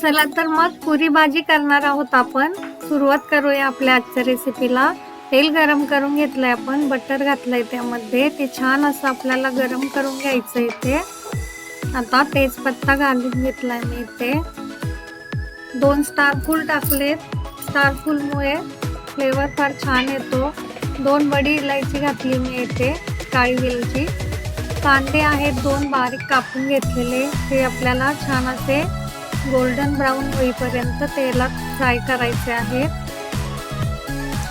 चला तर मग पुरी भाजी करणार आहोत आपण. सुरुवात करूया आपल्या आजच्या रेसिपीला तेल गरम करून घेतलंय आपण. बटर घातलंय त्यामध्ये. ते छान असं आपल्याला गरम करून घ्यायचं इथे आता तेजपत्ता घालून घेतलाय मी इथे. दोन स्टार फूल टाकलेत. स्टार फूलमुळे फ्लेवर फार छान येतो. दोन बडी इलायची घातली मी इथे काळी वेलची कांदे आहेत दोन बारीक कापून घेतलेले. ते आपल्याला छान असे गोल्डन ब्राऊन होईपर्यंत तेलात फ्राय करायचे आहे.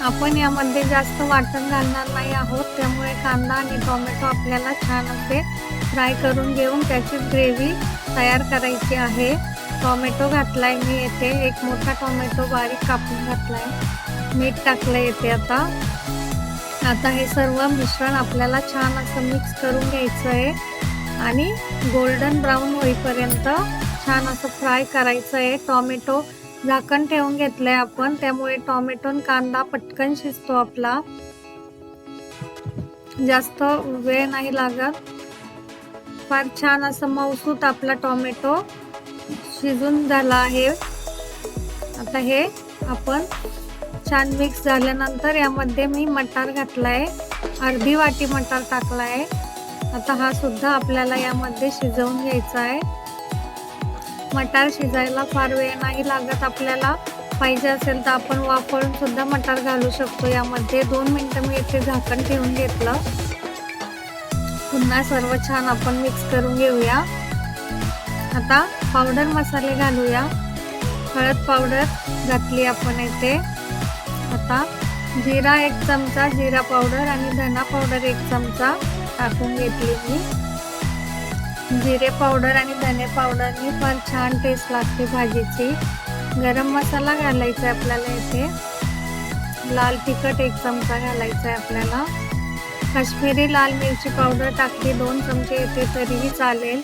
आपण यामध्ये जास्त वाटण घालणार नाही आहोत त्यामुळे कांदा आणि टोमॅटो आपल्याला छान असे फ्राय करून घेऊन त्याची ग्रेव्ही तयार करायची आहे. टोमॅटो घातलाय मी येथे एक मोठा टोमॅटो बारीक कापून घातलाय. मीठ टाकलं येते आता. आता हे सर्व मिश्रण आपल्याला छान असं मिक्स करून घ्यायचं आहे आणि गोल्डन ब्राऊन होईपर्यंत छान असं फ्राय करायचं आहे टॉमॅटो झाकण ठेवून घेतलंय आपण. त्यामुळे टॉमॅटो कांदा पटकन शिजतो आपला. जास्त वेळ नाही लागत. फार छान असं मऊसूत आपला टॉमॅटो शिजून झाला आहे. आता हे आपण छान मिक्स झाल्यानंतर यामध्ये मी मटार घातलाय. अर्धी वाटी मटार टाकलाय. आता हा सुद्धा आपल्याला यामध्ये शिजवून घ्यायचा आहे. मटार शिजायला फार वेळ नाही लागत आपल्याला. पाहिजे असेल तर आपण वापरून सुद्धा मटार घालू शकतो. यामध्ये दोन मिनटं मी इथे झाकण ठेवून घेतलं. पुन्हा सर्व छान आपण मिक्स करून घेऊया. आता पावडर मसाले घालूया. हळद पावडर घातली आपण इथे. आता जिरा एक चमचा जिरा पावडर आणि धना पावडर एक चमचा टाकून घेतली मी. जिरे पावडर आणि धने पावडरनी फार छान टेस्ट लागते भाजीची. गरम मसाला घालायचा आहे आपल्याला इथे. लाल तिखट एक चमचा घालायचा आहे आपल्याला. काश्मीरी लाल मिरची पावडर टाकली दोन चमचे येते तरीही चालेल.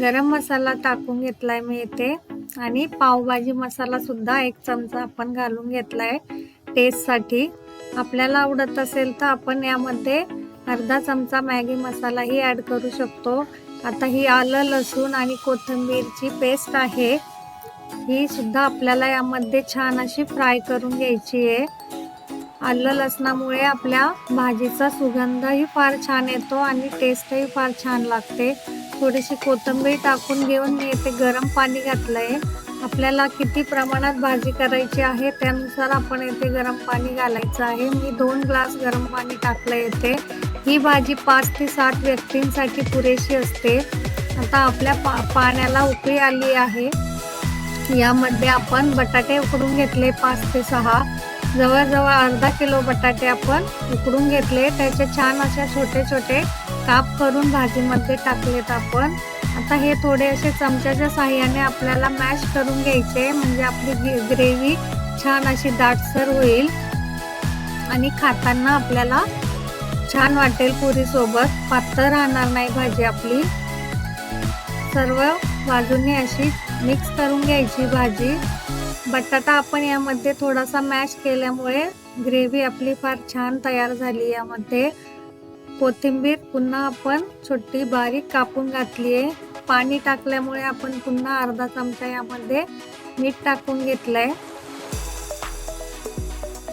गरम मसाला टाकून घेतला आहे मी येथे आणि पावभाजी मसालासुद्धा एक चमचा आपण घालून घेतला आहे टेस्टसाठी आपल्याला आवडत असेल तर आपण यामध्ये अर्धा चमचा मॅगी मसालाही ॲड करू शकतो. आता ही आलं लसूण आणि कोथिंबीरची पेस्ट आहे. ही सुद्धा आपल्याला यामध्ये छान अशी फ्राय करून घ्यायची आहे. आलं लसणामुळे आपल्या भाजीचा सुगंधही फार छान येतो आणि टेस्टही फार छान लागते. थोडीशी कोथिंबीर टाकून घेऊन मी येथे गरम पाणी घातलंय. आपल्याला किती प्रमाणात भाजी करायची आहे त्यानुसार आपण येथे गरम पाणी घालायचं आहे. मी दोन ग्लास गरम पाणी टाकलं येते ही भाजी पाच ते सात व्यक्तींसाठी पुरेशी असते. आता आपल्या पा पाण्याला उकळी आली आहे. यामध्ये आपण बटाटे उकडून घेतले पाच ते सहा. जवळजवळ अर्धा किलो बटाटे आपण उकडून घेतले. त्याचे छान असे छोटे छोटे काप करून भाजीमध्ये टाकलेत आपण. आता हे थोडे असे चमच्याच्या साह्याने आपल्याला मॅश करून घ्यायचे. म्हणजे आपली ग्रेव्ही छान अशी दाटसर होईल. आणि खाताना आपल्याला छान वाटेल पुरी सोबत पातळ राहणार नाही भाजी आपली. सर्व बाजूने अशी मिक्स करून घ्यायची भाजी. बटाटा आपण यामध्ये थोडासा मॅश केल्यामुळे ग्रेव्ही आपली फार छान तयार झाली यामध्ये. कोथिंबीर पुन्हा आपण छोटी बारीक कापून घातली आहे पाणी टाकल्यामुळे आपण पुन्हा अर्धा चमचा यामध्ये मीठ टाकून घेतलंय.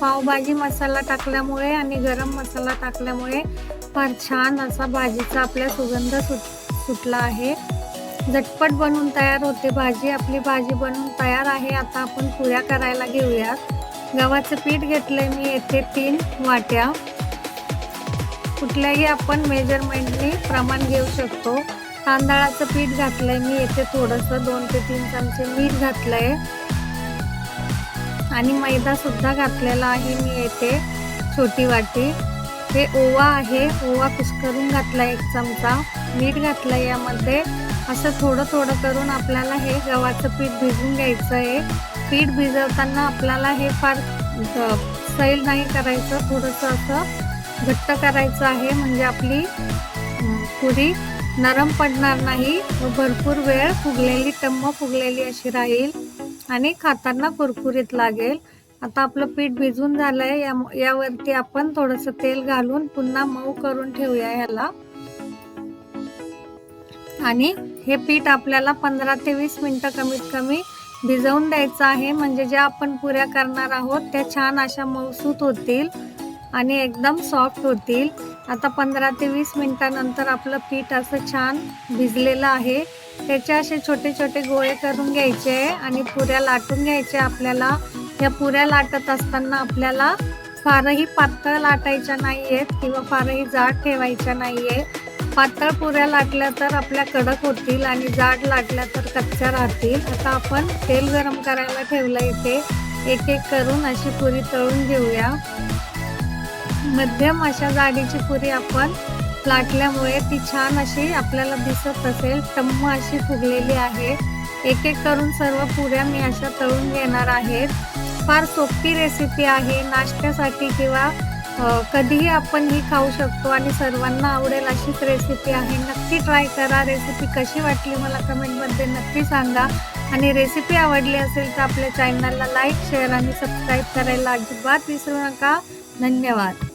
पावभाजी मसाला टाकल्यामुळे आणि गरम मसाला टाकल्यामुळे फार छान असा भाजीचा आपल्या सुगंध सुट सुटला आहे. झटपट बनवून तयार होते भाजी. आपली भाजी बनवून तयार आहे. आता आपण पुऱ्या करायला घेऊयात. गव्हाचं पीठ घेतलंय मी येथे तीन वाट्या. कुठल्याही आपण मेजरमेंटने प्रमाण घेऊ शकतो. तांदळाचं पीठ घातलं आहे मी. येथे थोडंसं दोन ते तीन चमचे मीठ घातलं आहे आणि मैदा सुद्धा घातलेला आहे मी येथे छोटी वाटी. हे ओवा आहे ओवा कुस्करून घातला एक चमचा. मीठ घातलंय यामध्ये. असं थोडं थोडं करून आपल्याला हे गव्हाचं पीठ भिजून घ्यायचं आहे. पीठ भिजवताना आपल्याला हे फार सैल नाही करायचं. थोडंसं असं घट्ट करायचं आहे. म्हणजे आपली पुरी नरम पडणार नाही व भरपूर वेळ फुगलेली टम्म फुगलेली अशी राहील. आणि खाताना कुरकुरीत लागेल. आता आपलं पीठ भिजून झालंय. या यावरती आपण थोडंसं तेल घालून पुन्हा मऊ करून ठेवूया ह्याला. आणि हे पीठ आपल्याला पंधरा ते वीस मिनटं कमीत कमी भिजवून द्यायचं आहे. म्हणजे ज्या आपण पुऱ्या करणार आहोत त्या छान अशा मऊसूत होतील आणि एकदम सॉफ्ट होतील. आता पंधरा ते वीस मिनिटानंतर आपलं पीठ असं छान भिजलेलं आहे. त्याचे असे छोटे छोटे गोळे करून घ्यायचे आणि पुऱ्या लाटून घ्यायच्या आपल्याला. या पुऱ्या लाटत असताना आपल्याला फारही पातळ लाटायच्या नाही आहेत किंवा फारही जाड ठेवायच्या नाही आहे पातळ पुऱ्या लाटल्या तर आपल्या कडक होतील आणि जाड लाटल्या तर कच्च्या राहतील. आता आपण तेल गरम करायला ठेवलं इथे. एक एक करून अशी पुरी तळून घेऊया. मध्यम अशा जाडीची पुरी आपण लाटल्यामुळे ती छान अशी आपल्याला दिसत असेल. टम्म अशी फुगलेली आहे. एक एक करून सर्व पुऱ्या मी अशा तळून घेणार आहेत. फार सोपी रेसिपी आहे. नाश्त्यासाठी किंवा कधीही आपण ही खाऊ शकतो आणि सर्वांना आवडेल अशीच रेसिपी आहे. नक्की ट्राय करा. रेसिपी कशी वाटली मला कमेंटमध्ये नक्की सांगा. आणि रेसिपी आवडली असेल तर आपल्या चॅनलला लाईक शेअर आणि सबस्क्राईब करायला अजिबात विसरू नका. धन्यवाद.